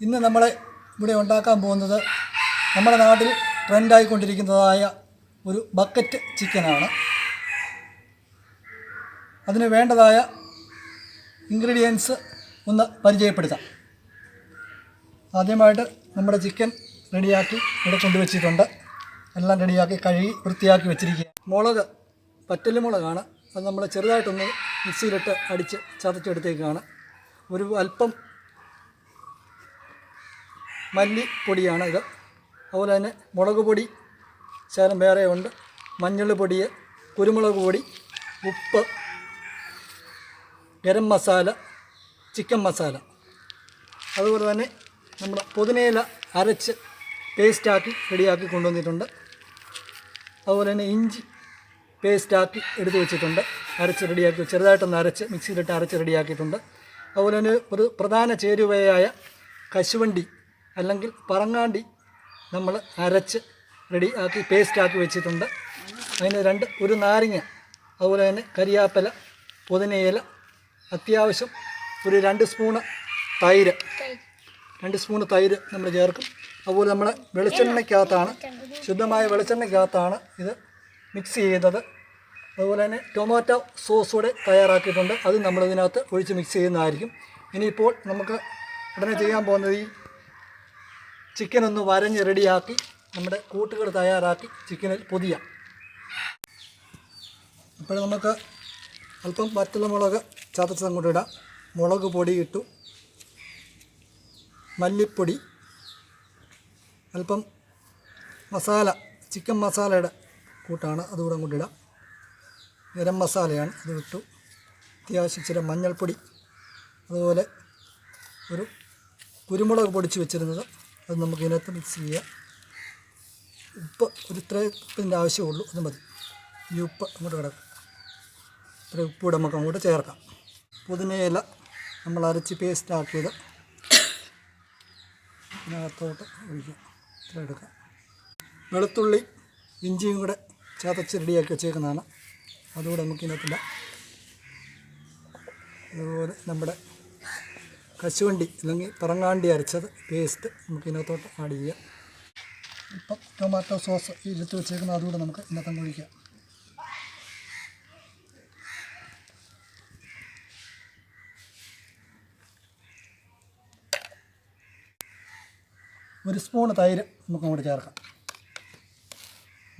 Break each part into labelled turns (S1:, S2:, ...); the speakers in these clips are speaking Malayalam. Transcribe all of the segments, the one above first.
S1: ഇന്ന് നമ്മൾ ഇവിടെ ഉണ്ടാക്കാൻ പോകുന്നത് നമ്മുടെ നാട്ടിൽ ട്രെൻഡായിക്കൊണ്ടിരിക്കുന്നതായ ഒരു ബക്കറ്റ് ചിക്കനാണ്. അതിന് വേണ്ടതായ ഇൻഗ്രീഡിയൻസ് ഒന്ന് പരിചയപ്പെടുത്താം. ആദ്യമായിട്ട് നമ്മുടെ ചിക്കൻ റെഡിയാക്കി ഇവിടെ കൊണ്ടുവച്ചിട്ടുണ്ട്. എല്ലാം റെഡിയാക്കി കഴുകി വൃത്തിയാക്കി വെച്ചിരിക്കുക മുളക് പറ്റൽ മുളകാണ്. അത് നമ്മൾ ചെറുതായിട്ടൊന്ന് മിക്സിയിലിട്ട് അടിച്ച് ചതച്ചെടുത്തേക്കാണ്. ഒരു അല്പം മല്ലിപ്പൊടിയാണ് ഇത്. അതുപോലെ തന്നെ മുളക് പൊടി ശകലം വേറെ ഉണ്ട്. മഞ്ഞൾ പൊടി കുരുമുളക് പൊടി ഉപ്പ് ഗരം മസാല ചിക്കൻ മസാല. അതുപോലെ തന്നെ നമ്മൾ പുതിനയില അരച്ച് പേസ്റ്റാക്കി റെഡിയാക്കി കൊണ്ടുവന്നിട്ടുണ്ട്. അതുപോലെ തന്നെ ഇഞ്ചി പേസ്റ്റാക്കി എടുത്ത് വെച്ചിട്ടുണ്ട്. അരച്ച് റെഡിയാക്കി ചെറുതായിട്ടൊന്ന് അരച്ച് മിക്സിയിലിട്ട് അരച്ച് റെഡിയാക്കിയിട്ടുണ്ട്. അതുപോലെ തന്നെ ഒരു പ്രധാന ചേരുവയായ കശുവണ്ടി അല്ലെങ്കിൽ പറങ്ങാണ്ടി നമ്മൾ അരച്ച് റെഡി ആക്കി പേസ്റ്റാക്കി വെച്ചിട്ടുണ്ട്. അതിന് രണ്ട് ഒരു നാരങ്ങ അതുപോലെ തന്നെ കരിയാപ്പല പുതിനയില അത്യാവശ്യം ഒരു രണ്ട് സ്പൂണ് തൈര്. രണ്ട് സ്പൂണ് തൈര് നമ്മൾ ചേർക്കും. അതുപോലെ നമ്മൾ വെളിച്ചെണ്ണയ്ക്കകത്താണ് ശുദ്ധമായ വെളിച്ചെണ്ണയ്ക്കകത്താണ് ഇത് മിക്സ് ചെയ്യുന്നത്. അതുപോലെ തന്നെ ടൊമാറ്റോ സോസ് കൂടെ തയ്യാറാക്കിയിട്ടുണ്ട്. അത് നമ്മൾ ഇതിനകത്ത് ഒഴിച്ച് മിക്സ് ചെയ്യുന്നതായിരിക്കും. ഇനിയിപ്പോൾ നമുക്ക് ഉടനെ ചെയ്യാൻ പോകുന്നത് ഈ ചിക്കൻ ഒന്ന് വരഞ്ഞ് റെഡിയാക്കി നമ്മുടെ കൂട്ടുകൾ തയ്യാറാക്കി ചിക്കനിൽ പൊതിയാം. അപ്പോൾ നമുക്ക് അല്പം വറ്റൽമുളക് ചതച്ചത് അങ്ങോട്ട് ഇടാം. മുളക് പൊടി ഇട്ടു. മല്ലിപ്പൊടി അല്പം മസാല ചിക്കൻ മസാലയുടെ കൂട്ടാണ് അതുകൂടെ അങ്ങോട്ട് ഇടാം. ഗരം മസാലയാണ് അത് ഇട്ടു. അത്യാവശ്യം ചില മഞ്ഞൾപ്പൊടി അതുപോലെ ഒരു കുരുമുളക് പൊടിച്ച് വെച്ചിരുന്നത്. അത് നമുക്ക് ഇതിനകത്ത് മിക്സ് ചെയ്യാം. ഉപ്പ് ഒരു ഇത്ര ഉപ്പിന്റെ ആവശ്യമുള്ളൂ അത് മതി. ഈ ഉപ്പ് അങ്ങോട്ട് കിടക്കും. ഇത്ര ഉപ്പ് കൂടെ നമുക്ക് അങ്ങോട്ട് ചേർക്കാം. പുതിനയില നമ്മൾ അരച്ച് പേസ്റ്റ് ആക്കിയത് ഇതിനകത്തോട്ട് ഒഴിക്കാം. ഇത്ര എടുക്കാം. വെളുത്തുള്ളി ഇഞ്ചിയും കൂടെ ചതച്ച് റെഡിയാക്കി വെച്ചേക്കുന്നതാണ്. അതുകൂടെ നമുക്ക് ഇതിനകത്തില്ല അതുപോലെ നമ്മുടെ കശുവണ്ടി അല്ലെങ്കിൽ പറങ്ങാണ്ടി അരച്ചത് പേസ്റ്റ് നമുക്ക് ഇതിനകത്തോട്ട് ആഡ് ചെയ്യാം. ഇപ്പം ടൊമാറ്റോ സോസ് എടുത്ത് വെച്ചേക്കുന്ന അതുകൂടെ നമുക്ക് ഇന്നത്തെ ഒഴിക്കാം. ഒരു സ്പൂണ് തൈര് നമുക്ക് അങ്ങോട്ട് ചേർക്കാം.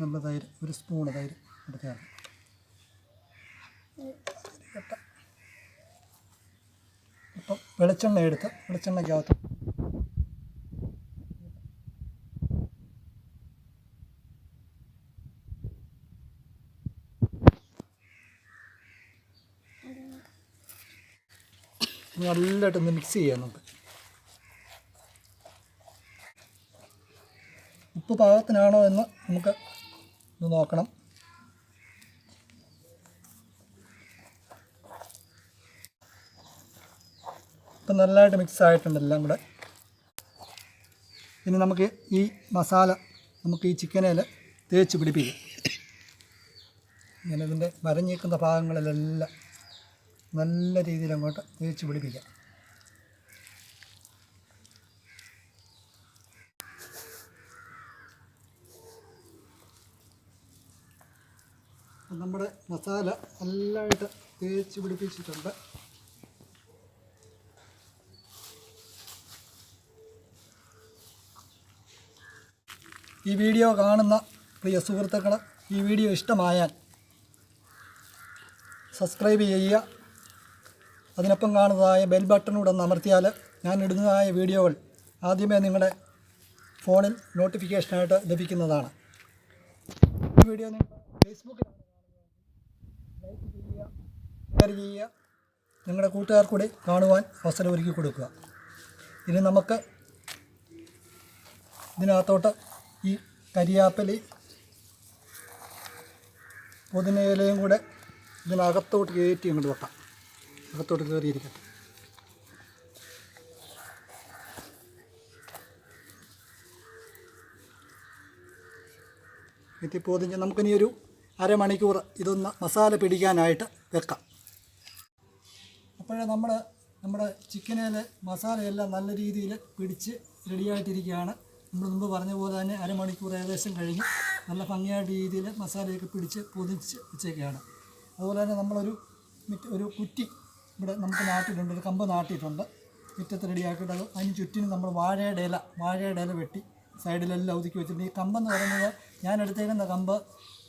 S1: നല്ല തൈര് ഒരു സ്പൂണ് തൈര് അങ്ങോട്ട് ചേർക്കാം. ഇപ്പം വെളിച്ചെണ്ണ എടുത്ത് വെളിച്ചെണ്ണയ്ക്കകത്ത്. നല്ലതായിട്ടൊന്ന് മിക്സ് ചെയ്യാം നമുക്ക്. ഉപ്പ് പാകത്തിനാണോ എന്ന് നമുക്ക് ഒന്ന് നോക്കണം. ഇപ്പം നല്ലതായിട്ട് മിക്സ് ആയിട്ടുണ്ട് എല്ലാം കൂടെ. ഇനി നമുക്ക് ഈ മസാല നമുക്ക് ഈ ചിക്കനിൽ തേച്ച് പിടിപ്പിക്കാം. ഇങ്ങനെ ഇതിന്റെ വരഞ്ഞേക്കുന്ന ഭാഗങ്ങളിലെല്ലാം നല്ല രീതിയിൽ അങ്ങോട്ട് തേച്ച് പിടിപ്പിക്കാം. നമ്മുടെ മസാല നല്ലതായിട്ട് തേച്ച് പിടിപ്പിച്ചിട്ടുണ്ട്. ഈ വീഡിയോ കാണുന്ന പ്രിയ സുഹൃത്തുക്കൾ ഈ വീഡിയോ ഇഷ്ടമായാൽ സബ്സ്ക്രൈബ് ചെയ്യുക. അതിനൊപ്പം കാണുന്നതായ ബെൽ ബട്ടണൂടെ ഒന്ന് അമർത്തിയാൽ ഞാൻ ഇടുന്നതായ വീഡിയോകൾ ആദ്യമേ നിങ്ങളുടെ ഫോണിൽ നോട്ടിഫിക്കേഷനായിട്ട് ലഭിക്കുന്നതാണ്. ഈ വീഡിയോ നിങ്ങൾ ഫേസ്ബുക്കിൽ ലൈക്ക് ചെയ്യുക ഷെയർ ചെയ്യുക. നിങ്ങളുടെ കൂട്ടുകാർ കൂടി കാണുവാൻ അവസരം ഒരുക്കി കൊടുക്കുക. ഇനി നമുക്ക് ഇതിനകത്തോട്ട് ഈ കരിയാപ്പലി പുതിനയിലയും കൂടെ ഇതിനകത്തോട്ട് കയറ്റി അങ്ങോട്ട് വെക്കാം. അകത്തോട്ട് കയറിയിരിക്കട്ടെ എത്തി പൊതിഞ്ഞ് നമുക്കിനി ഒരു അരമണിക്കൂർ ഇതൊന്ന് മസാല പിടിക്കാനായിട്ട് വെക്കാം. അപ്പോഴേ നമ്മൾ നമ്മുടെ ചിക്കനിലെ മസാലയെല്ലാം നല്ല രീതിയിൽ പിടിച്ച് റെഡിയായിട്ടിരിക്കുകയാണ് നമ്മൾ മുമ്പ് പറഞ്ഞ പോലെ തന്നെ അരമണിക്കൂർ ഏകദേശം കഴിഞ്ഞ് നല്ല ഭംഗിയായിട്ട് രീതിയിൽ മസാലയൊക്കെ പിടിച്ച് പൊതിച്ച് വെച്ചേക്കുകയാണ് അതുപോലെ തന്നെ നമ്മളൊരു ഒരു കുറ്റി ഇവിടെ നമുക്ക് നാട്ടിലുണ്ട് ഒരു കമ്പ് നാട്ടിയിട്ടുണ്ട്. മുറ്റത്ത് റെഡിയാക്കിയിട്ട് അത് അതിന് ചുറ്റിനും നമ്മൾ വാഴയുടെ ഇല വാഴയുടെ ഇല വെട്ടി സൈഡിലെല്ലാം ഒതുക്കി വെച്ചിട്ടുണ്ട്. ഈ കമ്പെന്ന് പറയുന്നത് ഞാൻ എടുത്തേക്കുന്ന കമ്പ്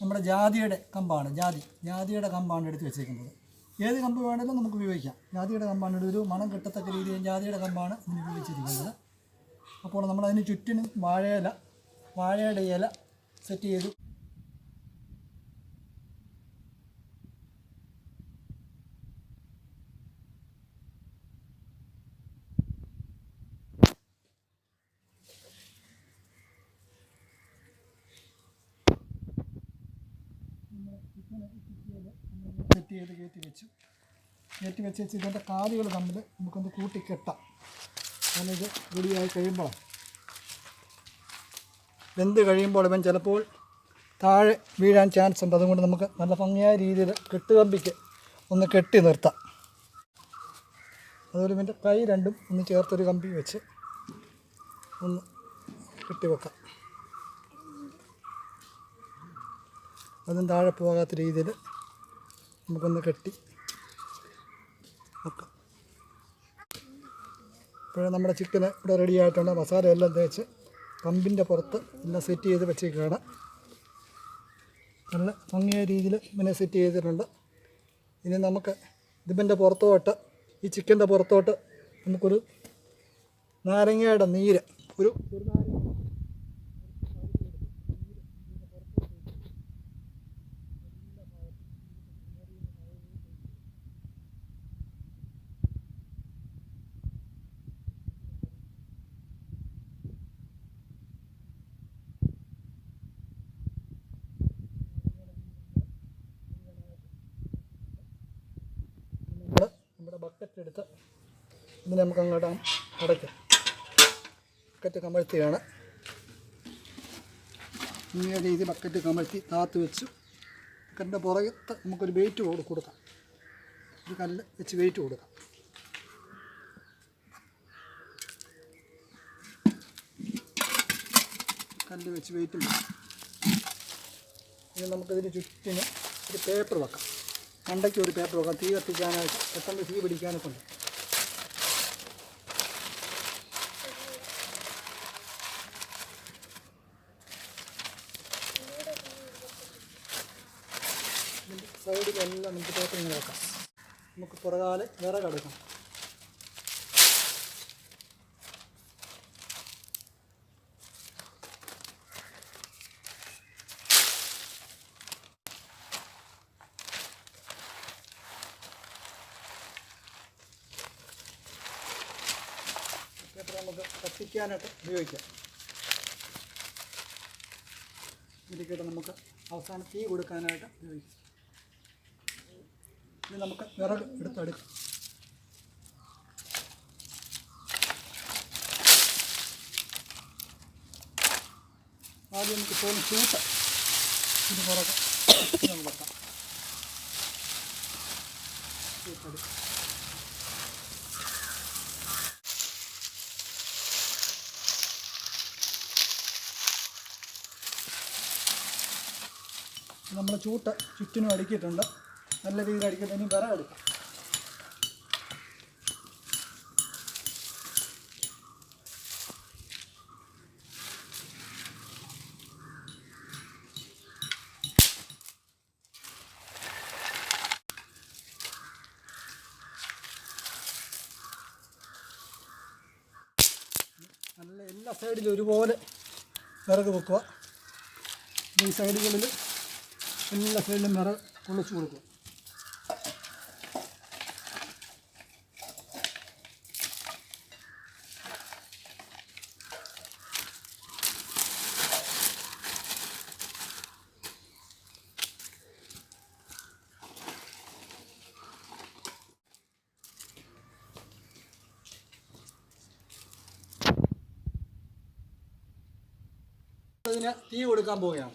S1: നമ്മുടെ ജാതിയുടെ കമ്പാണ് ജാതി ജാതിയുടെ കമ്പാണ് എടുത്ത് വെച്ചേക്കുന്നത്. ഏത് കമ്പ് വേണമെങ്കിലും നമുക്ക് ഉപയോഗിക്കാം. ജാതിയുടെ കമ്പാണ് ഒരു മണം കിട്ടത്തക്ക രീതിയിൽ ജാതിയുടെ കമ്പാണ് ഉപയോഗിച്ചിരിക്കുന്നത്. അപ്പോൾ നമ്മൾ അതിന് ചുറ്റിനും വാഴയില വാഴയുടെ ഇല സെറ്റ് ചെയ്തു. സെറ്റ് ചെയ്ത് കയറ്റി വെച്ചു. കയറ്റി വെച്ച് വെച്ച് ഇതിന്റെ കാലുകൾ തമ്മിൽ നമുക്കൊന്ന് കൂട്ടി കെട്ടാം അങ്ങനെ ഇത് റെഡിയായി കഴിയുമ്പോൾ. വെന്ത് കഴിയുമ്പോൾ ഇവൻ ചിലപ്പോൾ താഴെ വീഴാൻ ചാൻസ് ഉണ്ട്. അതുകൊണ്ട് നമുക്ക് നല്ല ഭംഗിയായ രീതിയിൽ കെട്ടുകമ്പിക്ക് ഒന്ന് കെട്ടി നിർത്താം. അതുപോലെ ഇവന്റെ കൈ രണ്ടും ഒന്ന് ചേർത്തൊരു കമ്പി വെച്ച് ഒന്ന് കെട്ടി വെക്കാം. അതും താഴെ പോകാത്ത രീതിയിൽ നമുക്കൊന്ന് കെട്ടി വെക്കാം. ഇപ്പോഴും നമ്മുടെ ചിക്കൻ ഇവിടെ റെഡി ആയിട്ടുണ്ട്. മസാല എല്ലാം തേച്ച് പമ്പിന്റെ പുറത്ത് എല്ലാം സെറ്റ് ചെയ്ത് വെച്ചേക്കാണ്. നല്ല ഭംഗിയായ രീതിയിൽ ഇങ്ങനെ സെറ്റ് ചെയ്തിട്ടുണ്ട്. ഇനി നമുക്ക് ഇതിന്റെ പുറത്തോട്ട് ഈ ചിക്കന്റെ പുറത്തോട്ട് നമുക്കൊരു നാരങ്ങയുടെ നീര് ഒരു ഒരു നാരങ്ങ നമ്മൾ നമ്മുടെ ബക്കറ്റ് എടുത്ത് ഇതിനെ നമുക്ക് അങ്ങോട്ട് അടയ്ക്കാം. ബക്കറ്റ് കമഴ്ത്തിയാണ്. ഈ രീതി ബക്കറ്റ് കമഴ്ത്തി താത്ത് വെച്ചു. ബക്കറ്റിന്റെ പുറകത്ത് നമുക്കൊരു വെയിറ്റ് കൊടു കൊടുക്കാം. ഒരു കല്ല് വെച്ച് വെയിറ്റ് കൊടുക്കാം. കല്ല് വെച്ച് വെയിറ്റ് കൊടുക്കാം ഇനി നമുക്കതിന് ചുറ്റിന് ഒരു പേപ്പർ വെക്കാം. മണ്ടയ്ക്ക് ഒരു പേപ്പർ വെക്കാം. തീ കത്തിക്കാനായിട്ട് പെട്ടെന്ന് തീ പിടിക്കാനൊക്കെ ഉണ്ട്. സൈഡിലെല്ലാം നമുക്ക് പേപ്പർ ഇങ്ങനെ വെക്കാം. നമുക്ക് പുറകാലെ വിറകെടുക്കാം കത്തിക്കാനായിട്ട് ഉപയോഗിക്കാം. ഇരിക്കട്ടെ നമുക്ക് അവസാനം തീ കൊടുക്കാനായിട്ട് ഉപയോഗിക്കാം. ഇനി നമുക്ക് വിറക് എടുത്തെടുക്കാം. ആദ്യം നമുക്ക് തോന്നി ചൂട്ട് ഇത് പുറകെ വെക്കാം ചൂട്ടെടുക്കാം നമ്മൾ ചൂട്ട ചുറ്റിനും അടുക്കിയിട്ടുണ്ട്. നല്ല രീതിയിൽ അടിക്കട്ടെ ഇനി വിറക് എടുക്കാം നല്ല എല്ലാ സൈഡിലും ഒരുപോലെ വിറക് വെക്കുക. ഈ സൈഡുകളിൽ എല്ലാ സൈഡിലും വേറെ പൊള്ളിച്ച് കൊടുക്കും. അതിന് തീ കൊടുക്കാൻ പോവുകയാണ്.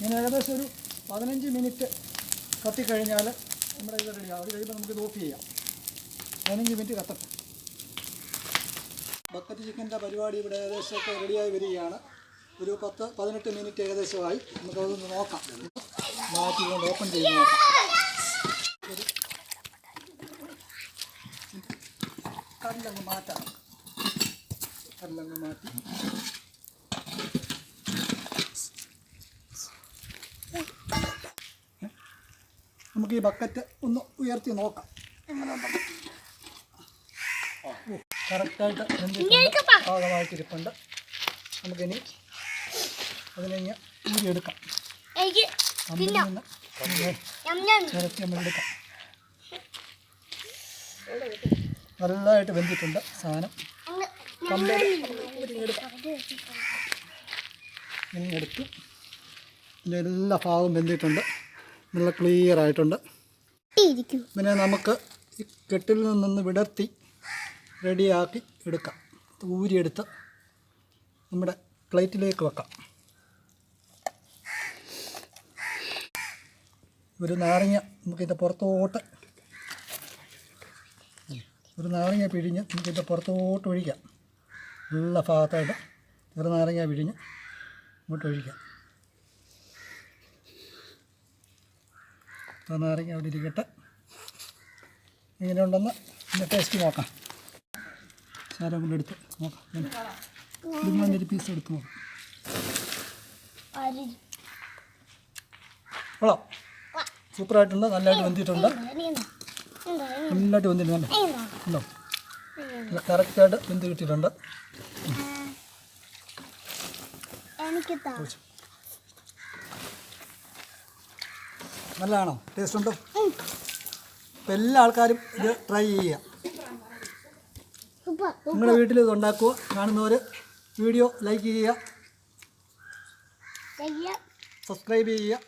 S1: ഇങ്ങനെ ഏകദേശം ഒരു പതിനഞ്ച് മിനിറ്റ് കത്തിക്കഴിഞ്ഞാൽ നമ്മുടെ ഇത് റെഡിയാവും അത് കഴിയുമ്പോൾ നമുക്ക് ഇത് ഓഫ് ചെയ്യാം. പതിനഞ്ച് മിനിറ്റ് കത്തട്ടെ. ബക്കറ്റ് ചിക്കന്റെ പരിപാടി ഇവിടെ ഏകദേശമൊക്കെ റെഡിയായി വരികയാണ്. ഒരു പത്ത് പതിനെട്ട് മിനിറ്റ് ഏകദേശമായി. നമുക്കതൊന്ന് നോക്കാം. മാറ്റി കൊണ്ട് ഓപ്പൺ ചെയ്ത് നോക്കാം. കല്ലങ്ങ് മാറ്റാം കല്ലങ്ങ് മാറ്റി. നമുക്ക് ഈ ബക്കറ്റ് ഒന്ന് ഉയർത്തി നോക്കാം. കറക്റ്റായിട്ട് നമുക്കിനി അതിനെ ഊരിയെടുക്കാം എടുക്കാം. നല്ലതായിട്ട് വെന്തിട്ടുണ്ട് സാധനം. എടുത്തു ഇതിന്റെ എല്ലാ ഭാഗവും വെന്തിട്ടുണ്ട്. നല്ല ക്ലിയർ ആയിട്ടുണ്ട്. പിന്നെ നമുക്ക് ഈ കെട്ടിൽ നിന്നൊന്ന് വിടർത്തി റെഡിയാക്കി എടുക്കാം. ഊരിയെടുത്ത് നമ്മുടെ പ്ലേറ്റിലേക്ക് വെക്കാം. ഒരു നാരങ്ങ നമുക്കിത് പുറത്തോട്ട് ഒരു നാരങ്ങ പിഴിഞ്ഞ് നമുക്കിത് പുറത്തോട്ട് ഒഴിക്കാം. നല്ല ഭാഗത്തായിട്ട് ഒരു നാരങ്ങ പിഴിഞ്ഞ് ഇങ്ങോട്ട് ഒഴിക്കാം. നാരങ്ങ അവിടെ ഇരിക്കട്ടെ. ഇങ്ങനെയുണ്ടെന്ന് ഇതിന്റെ ടേസ്റ്റ് നോക്കാം. സാരം കൊണ്ട് എടുത്ത് നോക്കാം. ഒരു പീസ് എടുത്ത് നോക്കാം. കൊള്ളാം. സൂപ്പറായിട്ടുണ്ട്. നല്ലതായിട്ട്
S2: എന്താ
S1: നല്ലതായിട്ട്
S2: വന്നിട്ടുണ്ട്
S1: ഉണ്ടോ കറക്റ്റായിട്ട് വെന്ത് കിട്ടിയിട്ടുണ്ട്.
S2: എനിക്ക്
S1: നല്ലതാണോ? ടേസ്റ്റ് ഉണ്ടോ? അപ്പം എല്ലാ ആൾക്കാരും ഇത് ട്രൈ ചെയ്യുക. നിങ്ങളുടെ വീട്ടിൽ ഇത് ഉണ്ടാക്കുക. കാണുന്നവർ വീഡിയോ ലൈക്ക് ചെയ്യുക. സബ്സ്ക്രൈബ് ചെയ്യുക.